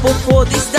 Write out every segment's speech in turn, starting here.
що походить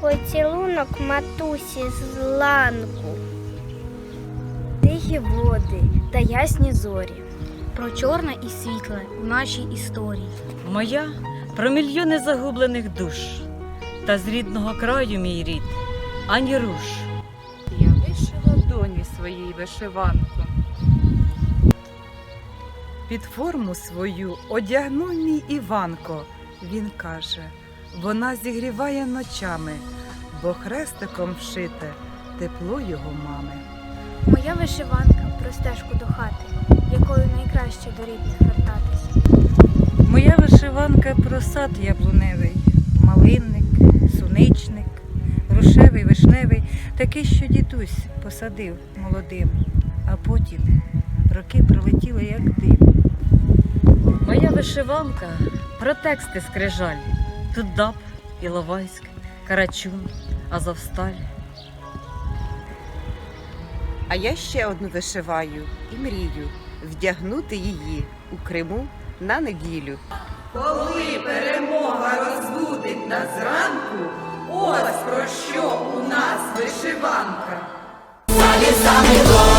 поцілунок матусі з ланку. Тихі води та ясні зорі. Про чорне і світле в нашій історії. Моя про мільйони загублених душ, та з рідного краю мій рід, ані руш. Я вишила доні своїй вишиванку. Під форму свою одягнув мій Іванко. Він каже, вона зігріває ночами, бо хрестиком вшите тепло його мами. Моя вишиванка про стежку до хати, якою найкраще до рідних вертатись. Моя вишиванка про сад яблуневий, малинник, суничник, рушевий, вишневий, такий, що дідусь посадив молодим, а потім роки пролетіли, як дим. Моя вишиванка про тексти скрижаль. Тут Даб, Іловайськ, Карачун, Азовсталь. А я ще одну вишиваю і мрію вдягнути її у Криму на неділю. Коли перемога розбудить нас зранку, ось про що у нас вишиванка. Горами